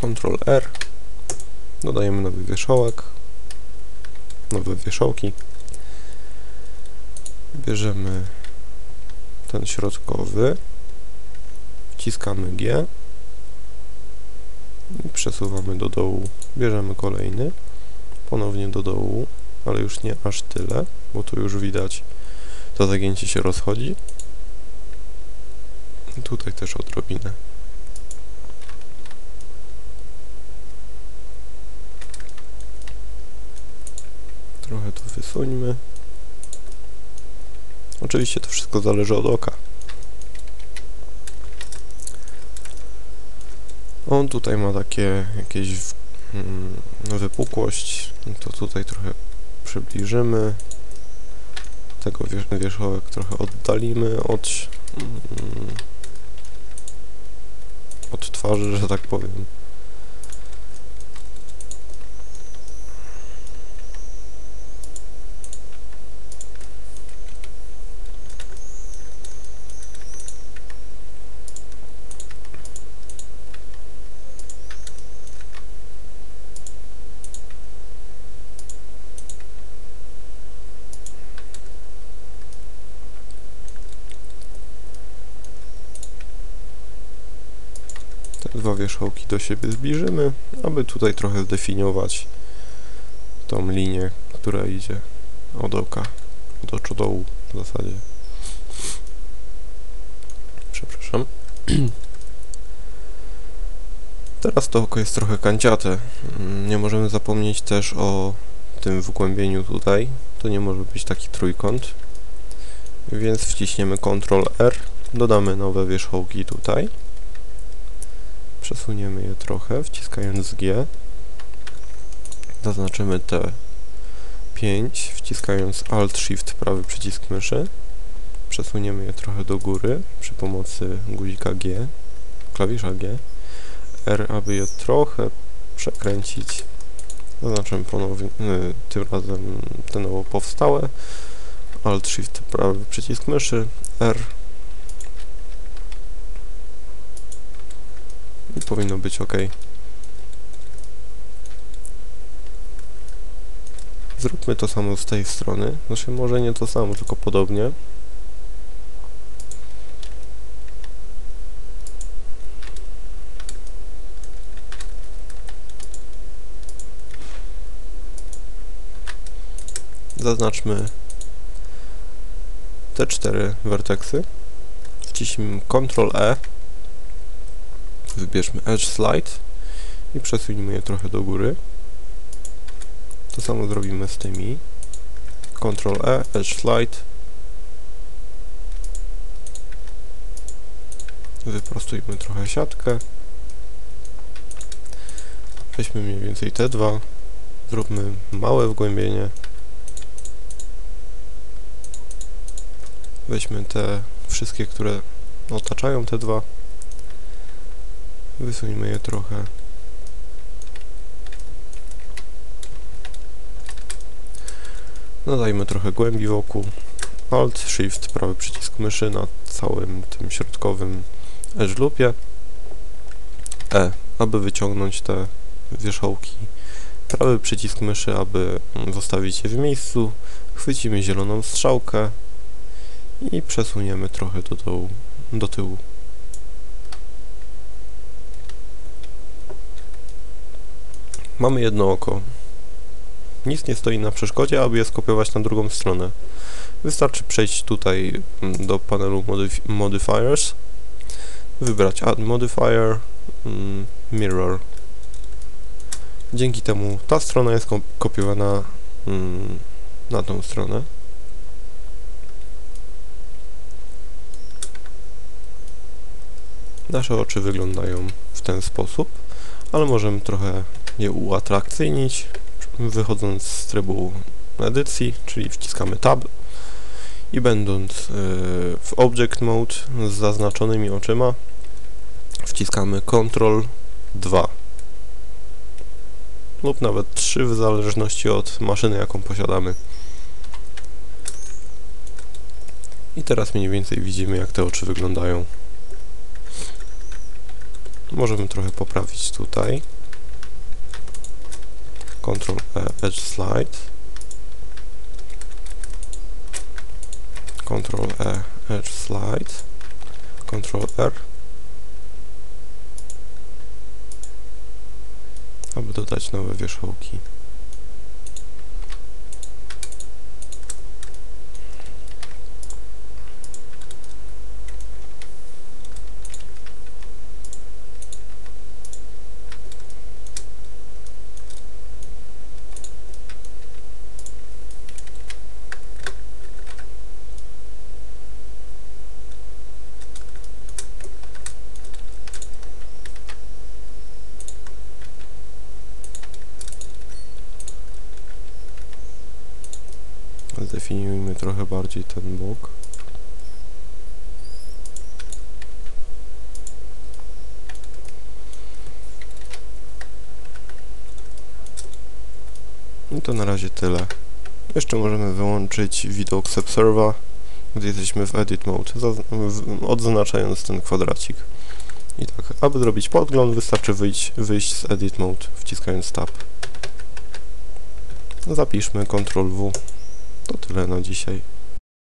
Ctrl R. Dodajemy nowy wierzchołek. Nowe wierzchołki. Bierzemy ten środkowy. Wciskamy G. I przesuwamy do dołu. Bierzemy kolejny. Ponownie do dołu, ale już nie aż tyle, bo tu już widać to zagięcie się rozchodzi. Tutaj też odrobinę. Trochę to wysuńmy. Oczywiście to wszystko zależy od oka. On tutaj ma takie jakieś mm, wypukłość, to tutaj trochę przybliżymy. Tego wierzch wierzchołek trochę oddalimy od, mm, od twarzy, że tak powiem. Dwa wierzchołki do siebie zbliżymy, aby tutaj trochę zdefiniować tą linię, która idzie od oka do oczodołu w zasadzie. Przepraszam. Teraz to oko jest trochę kanciate. Nie możemy zapomnieć też o tym wgłębieniu tutaj. To nie może być taki trójkąt. Więc wciśniemy Ctrl R, dodamy nowe wierzchołki tutaj. Przesuniemy je trochę, wciskając G. Zaznaczymy te 5, wciskając Alt-Shift prawy przycisk myszy. Przesuniemy je trochę do góry przy pomocy guzika G, klawisza G. R, aby je trochę przekręcić. Zaznaczam ponownie, y, tym razem te nowo powstałe. Alt-Shift prawy przycisk myszy, R i powinno być ok. Zróbmy to samo z tej strony. Znaczy może nie to samo, tylko podobnie. Zaznaczmy te cztery werteksy. Wciśnijmy Ctrl E wybierzmy Edge Slide i przesuńmy je trochę do góry. To samo zrobimy z tymi. Ctrl E, Edge Slide. Wyprostujmy trochę siatkę. Weźmy mniej więcej te dwa. Zróbmy małe wgłębienie. Weźmy te wszystkie, które otaczają te dwa. Wysuńmy je trochę. Dodajmy trochę głębi wokół. Alt, Shift, prawy przycisk myszy na całym tym środkowym edge loopie. E, aby wyciągnąć te wierzchołki. Prawy przycisk myszy, aby zostawić je w miejscu. Chwycimy zieloną strzałkę i przesuniemy trochę do, do tyłu. Mamy jedno oko. Nic nie stoi na przeszkodzie, aby je skopiować na drugą stronę. Wystarczy przejść tutaj mm, do panelu modif Modifiers, wybrać Add Modifier, mm, Mirror. Dzięki temu ta strona jest kopiowana mm, na tą stronę. Nasze oczy wyglądają w ten sposób, ale możemy trochę je uatrakcyjnić, wychodząc z trybu edycji, czyli wciskamy Tab i będąc yy, w Object Mode z zaznaczonymi oczyma wciskamy Ctrl 2 lub nawet 3 w zależności od maszyny jaką posiadamy. I teraz mniej więcej widzimy jak te oczy wyglądają. Możemy trochę poprawić tutaj. Ctrl E, Edge Slide. Ctrl E, Edge Slide. Ctrl R. Aby dodać nowe wierzchołki. Zdefiniujmy trochę bardziej ten bok. I to na razie tyle. Jeszcze możemy wyłączyć widok z Observa, gdy jesteśmy w Edit Mode, odznaczając ten kwadracik. I tak, aby zrobić podgląd, wystarczy wyjść, wyjść z Edit Mode, wciskając Tab. Zapiszmy Ctrl W. To tyle na dzisiaj.